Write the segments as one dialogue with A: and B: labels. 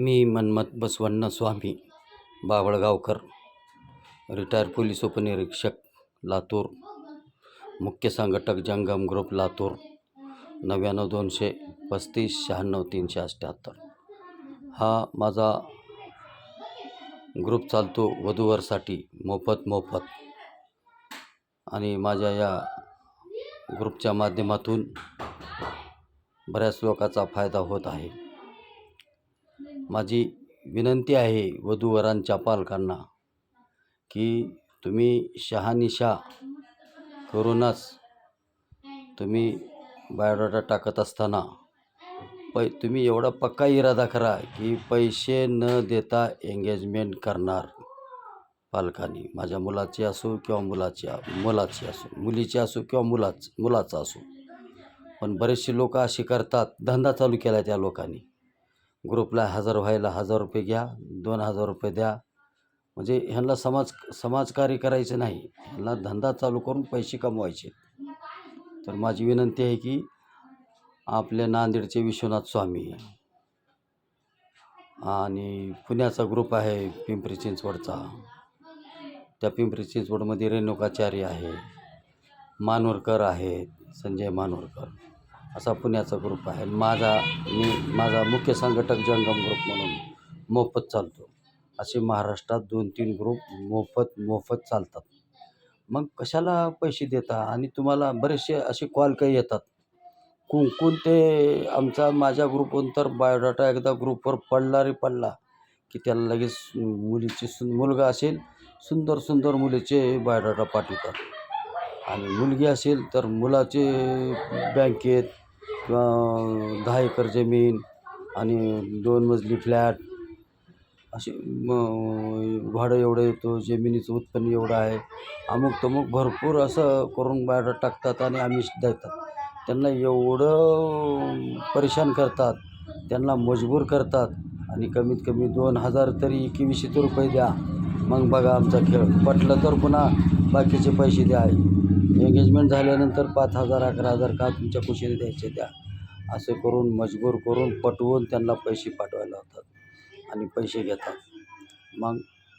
A: मी Manmath Basavanna Swami Babhalgaonkar retire police उपनिरीक्षक लातूर. मुख्य संघटक जंगम ग्रुप लातूर. नव्याण्णव दोनशे पस्तीस शहाण्णव तीनशे अठ्ठ्याहत्तर हा माझा ग्रुप चालतो वधूवरसाठी मोफत मोफत. आणि माझ्या या ग्रुपच्या माध्यमातून बऱ्याच लोकांचा फायदा होत आहे. माझी विनंती आहे वधूवरांच्या पालकांना की तुम्ही शहानिशा करूनच तुम्ही बायोडाटा टाकत असताना पै तुम्ही एवढा पक्का इरादा करा की पैसे न देता एंगेजमेंट करणार पालकांनी. माझ्या मुलाची असो किंवा मुलाची मुलाची असो मुलीची असो किंवा मुलाच मुलाचा असो. पण बरेचसे लोक असे करतात धंदा चालू केला त्या लोकांनी. ग्रुपला हजर व्हायला हजार रुपये घ्या दोन हजार रुपये द्या. म्हणजे ह्यांना समाज समाजकार्य करायचं नाही. ह्यांना धंदा चालू करून पैसे कमवायचे. तर माझी विनंती आहे की आपले नांदेडचे विश्वनाथ स्वामी आणि पुण्याचा ग्रुप आहे पिंपरी चिंचवडचा. त्या पिंपरी चिंचवडमध्ये रेणुकाचार्य आहे मानोरकर आहेत संजय मानोरकर. असा पुण्याचा ग्रुप आहे. माझा मी माझा मुख्य संघटक जंगम ग्रुप म्हणून मोफत चालतो. असे महाराष्ट्रात दोन तीन ग्रुप मोफत मोफत चालतात. मग कशाला पैसे देता? आणि तुम्हाला बरेचसे असे कॉल काही येतात. कुंकून ते आमचा माझ्या ग्रुपवरून तर बायोडाटा एकदा ग्रुपवर पडला रे पडला. की त्याला लगेच मुलीची सुन मुलगा असेल सुंदर सुंदर मुलीचे बायोडाटा पाठवतात. आणि मुलगी असेल तर मुलाचे बँकेत किंवा दहा एकर जमीन आणि दोन मजली फ्लॅट असे भाडं एवढं येतो जमिनीचं उत्पन्न एवढं आहे. अमुक तमुक भरपूर असं करून बाहेर टाकतात आणि आमिष देतात. त्यांना एवढं परेशान करतात त्यांना मजबूर करतात आणि कमीत कमी दोन हजार तरी एकवीसशे तर रुपये द्या. मग बघा आमचा खेळ. पटलं तर पुन्हा बाकीचे पैसे द्या एंगेजमेंट झाल्यानंतर पाच हजार अकरा हजार का तुमच्या खुशीने द्यायचे द्या. असे करून मजबूर करून पटवून त्यांना पैसे पाठवायला होतात आणि पैसे घेतात. मग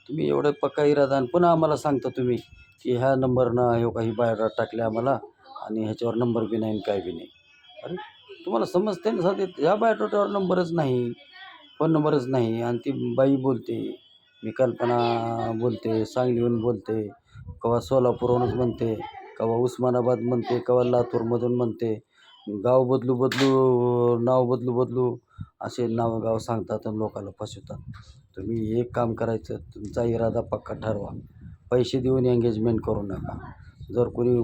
A: तुम्ही एवढं पक्का इरादा आणि पुन्हा आम्हाला सांगता तुम्ही की ह्या नंबरनं हे काही बाहेर टाकले आम्हाला आणि ह्याच्यावर नंबर बी नाही आणि काय बी नाही. अरे तुम्हाला समजते ना साधे या बायोटोट्यावर नंबरच नाही फोन नंबरच नाही आणि ती बाई बोलते मी कल्पना बोलते सांगलीहून बोलते केव्हा सोलापूरहूनच म्हणते केव्हा उस्मानाबाद म्हणते केव्हा लातूरमधून म्हणते. गाव बदलू बदलू नाव बदलू बदलू असे नाव गाव सांगतात आणि लोकांना फसवतात. तुम्ही एक काम करायचं तुमचा इरादा पक्का ठरवा. पैसे देऊन एंगेजमेंट करू नका. जर कोणी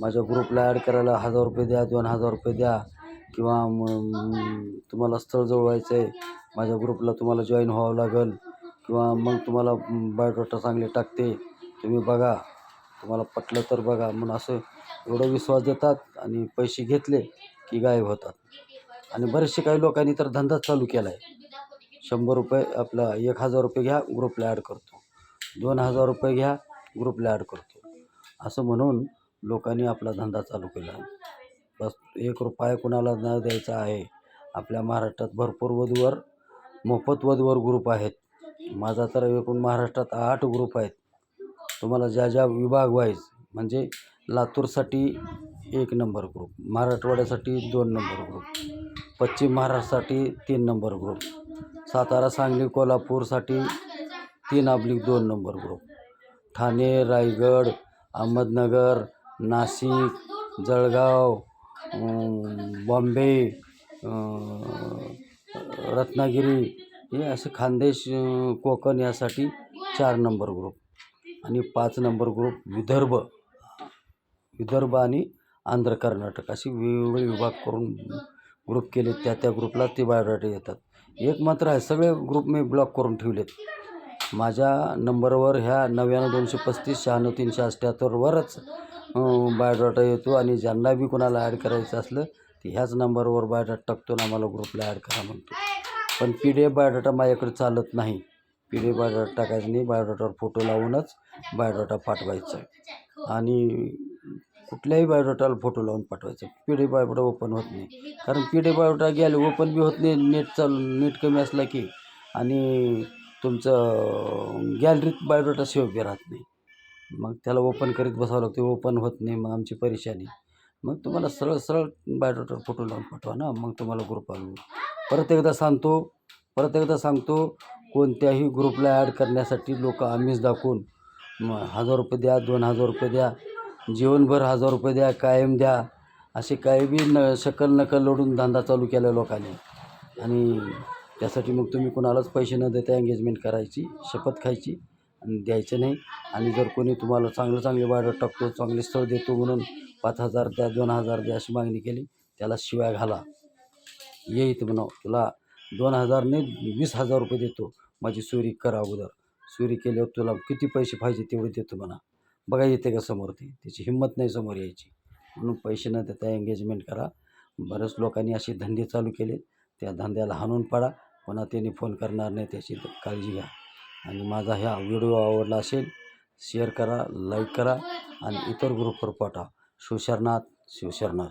A: माझ्या ग्रुपला ॲड करायला हजार रुपये द्या दोन हजार रुपये द्या किंवा तुम्हाला स्थळ जवळवायचं आहे माझ्या ग्रुपला तुम्हाला जॉईन व्हावं लागेल किंवा मग तुम्हाला बायोडाटा चांगले टाकते तुम्ही बघा. तुम्हाला पटलं तर बघा. म्हणून असं एवढं विश्वास देतात आणि पैसे घेतले की गायब होतात. आणि बरेचसे काही लोकांनी तर धंदाच चालू केला आहे शंभर रुपये आपला एक हजार रुपये घ्या ग्रुपला ॲड करतो. दोन हजार रुपये घ्या ग्रुपला ॲड करतो. असं म्हणून लोकांनी आपला धंदा चालू केला. बस एक रुपया कुणाला न द्यायचा आहे. आपल्या महाराष्ट्रात भरपूर वधूवर मोफत वधूवर ग्रुप आहेत. माझा तर एकूण महाराष्ट्रात आठ ग्रुप आहेत. तुम्हाला ज्या ज्या विभाग वाईज म्हणजे लातूरसाठी एक नंबर ग्रुप मराठवाड्यासाठी दोन नंबर ग्रुप पश्चिम महाराष्ट्रासाठी तीन नंबर ग्रुप सातारा सांगली कोल्हापूरसाठी तीन अब्लिक दोन number group Thane Raigad Ahmednagar Nashik Jalgaon Bombay Ratnagiri हे असे खानदेश कोकण यासाठी चार नंबर ग्रुप आणि पाच नंबर ग्रुप विदर्भ. विदर्भ आणि आंध्र कर्नाटक अशी वेगवेगळे विभाग करून ग्रुप केले. त्या त्या ग्रुपला ते बायोडाटा येतात. एक मात्र आहे सगळे ग्रुप मी ब्लॉक करून ठेवलेत. माझ्या नंबरवर ह्या नव्याण्णव दोनशे पस्तीस शहाण्णव तीनशे अठ्ठ्याहत्तरवरच बायोडाटा येतो आणि ज्यांना बी कोणाला ॲड करायचं असलं तर ह्याच नंबरवर बायोडाटा टाकतो आणि आम्हाला ग्रुपला ॲड करा म्हणतो. पण पी डी एफ बायोडाटा माझ्याकडे चालत नाही. पी डी बायोडाटा टाकायचं नाही बायोडाटावर फोटो लावूनच बायोडाटा पाठवायचा. आणि कुठल्याही बायोडाटाला फोटो लावून पाठवायचा. पी डी बायोडाटा ओपन होत नाही. कारण पी डी बायोडाटा गेले ओपन बी होत नाही नेट चालू नेट कमी असला की. आणि तुमचं गॅलरीत बायोडाटा सेव्ह बी राहत नाही. मग त्याला ओपन करीत बसावं लागते ओपन होत नाही मग आमची परेशानी. मग तुम्हाला सरळ सरळ बायोडाटावर फोटो लावून पाठवा ना मग तुम्हाला ग्रुप परत एकदा सांगतो परत एकदा सांगतो कोणत्याही ग्रुपला ॲड करण्यासाठी लोक आमिष दाखवून मग हजार रुपये द्या दोन हजार रुपये द्या जीवनभर हजार रुपये द्या कायम द्या असे काही बी न शकल नकल लढून धंदा चालू केला लोकांनी. आणि त्यासाठी मग तुम्ही कोणालाच पैसे न देता एंगेजमेंट करायची शपथ खायची आणि द्यायचं नाही. आणि जर कोणी तुम्हाला चांगलं चांगले बायोडाट टाकतो चांगले स्थळ देतो म्हणून पाच हजार द्या दोन हजार द्या अशी मागणी केली त्याला शिवाय घाला. ये इथं म्हणावं तुला दोन हजार नाही वीस हजार रुपये देतो. माझी चोरी करा अगोदर. चोरी केल्यावर तुला किती पैसे पाहिजे तेवढे देतो म्हणा. बघा येते का समोर ते त्याची हिंमत नाही समोर यायची. म्हणून पैसे न देता एंगेजमेंट करा. बऱ्याच लोकांनी असे धंदे चालू केले त्या धंद्याला हाणून पाडा. कोणा त्यांनी फोन करणार नाही त्याची काळजी घ्या. आणि माझा ह्या व्हिडिओ आवडला असेल शेअर करा लाईक करा आणि इतर ग्रुपवर पाठवा. शिवशरणात शिवशरणार